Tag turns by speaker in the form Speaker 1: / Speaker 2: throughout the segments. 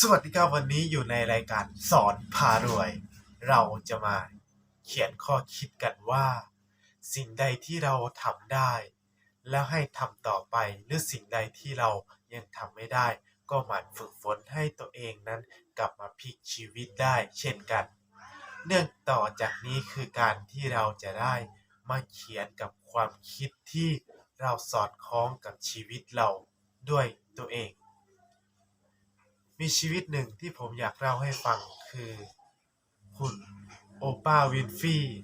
Speaker 1: สวัสดีครับวันนี้อยู่ในรายการสอนพารวย เราจะมาเขียนข้อคิดกันว่า สิ่งใดที่เราทำได้ แล้วให้ทำต่อไปหรือสิ่งใดที่เรายังทำไม่ได้ ก็หมั่นฝึกฝนให้ตัวเองนั้นกลับมาพลิกชีวิตได้เช่นกัน เนื่องต่อจากนี้คือการที่เราจะได้มาเขียนกับความคิดที่เราสอดคล้องกับชีวิตเราด้วยตัวเอง มีชีวิตหนึ่งที่ผมอยากเล่าให้ฟังคือ คุณโอปราวินฟรีย์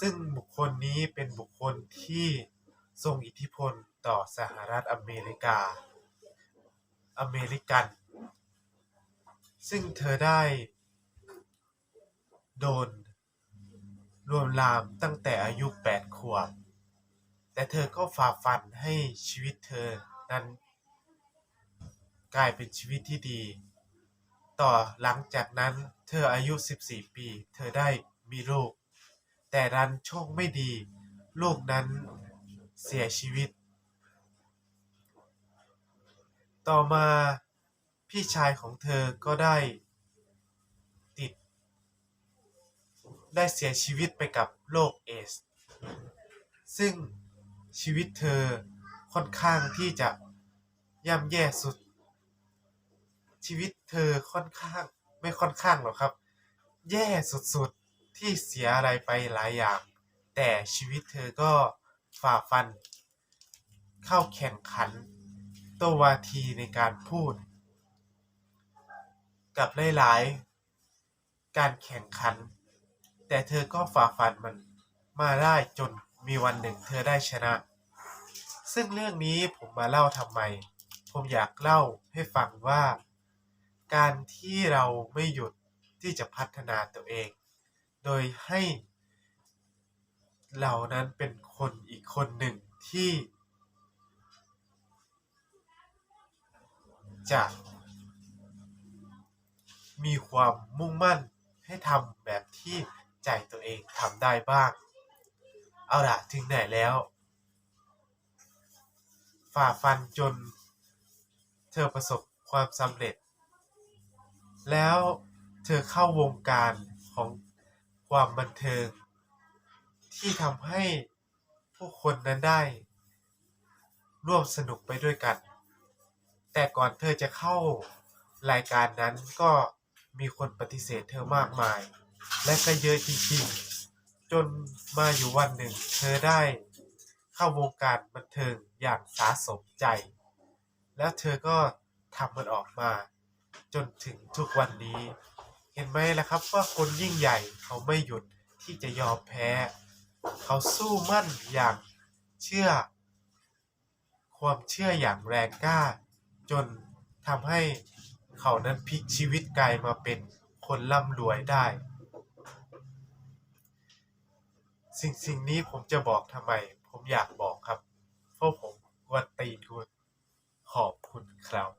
Speaker 1: ซึ่งบุคคลนี้เป็นบุคคลที่ทรงอิทธิพลต่อสหรัฐอเมริกา อเมริกัน ซึ่งเธอได้ โดนลวนลามตั้งแต่อายุ 8 ขวบ แต่เธอก็ฝ่าฟันให้ชีวิตเธอนั้น กลายเป็นชีวิตที่ดี ต่อหลังจากนั้นเธออายุ 14 ปี เธอได้มีลูก แต่ดันโชคไม่ดี ลูกนั้นเสียชีวิต ต่อมาพี่ชายของเธอก็ได้ติด ได้เสียชีวิตไปกับโรคเอส ซึ่งชีวิตเธอค่อนข้างที่จะย่ำแย่สุด ชีวิตเธอค่อนข้างไม่ค่อนข้างหรอกครับ แย่สุดๆที่เสียอะไรไปหลายอย่าง แต่ชีวิตเธอก็ฝ่าฟัน เข้าแข่งขันโตวาทีในการพูด กับหลายๆการแข่งขัน แต่เธอก็ฝ่าฟันมันมาได้จนมีวันหนึ่งเธอได้ชนะ ซึ่งเรื่องนี้ผมมาเล่าทำไม ผมอยากเล่าให้ฟังว่า การที่เราไม่หยุดที่จะพัฒนาตัวเอง โดยให้เรานั้นเป็นคนอีกคนหนึ่งที่ จะมีความมุ่งมั่นให้ทำแบบที่ใจตัวเองทำได้บ้าง เอาละถึงไหนแล้ว ฝ่าฟันจนเธอประสบความสำเร็จ แล้วเธอเข้าวงการของความบันเทิง ที่ทำให้ผู้คนนั้นได้ ร่วมสนุกไปด้วยกัน แต่ก่อนเธอจะเข้ารายการนั้นก็มีคนปฏิเสธเธอมากมาย และก็เยอะจริงๆ จนมาอยู่วันหนึ่ง เธอได้เข้าวงการบันเทิงอย่างสาสมใจ แล้วเธอก็ทำมันออกมา จนถึงทุกวันนี้ เห็นไหมล่ะครับว่าคนยิ่งใหญ่เขาไม่หยุดที่จะยอมแพ้ เขาสู้มั่นอย่างเชื่อ ความเชื่ออย่างแรงกล้า จนทำให้เขานั้นพลิกชีวิตกลายมาเป็นคนร่ำรวยได้ สิ่งสิ่งนี้ผมจะบอกทำไม ผมอยากบอกครับ เพราะผมกวนตีนคุณขอบคุณครับ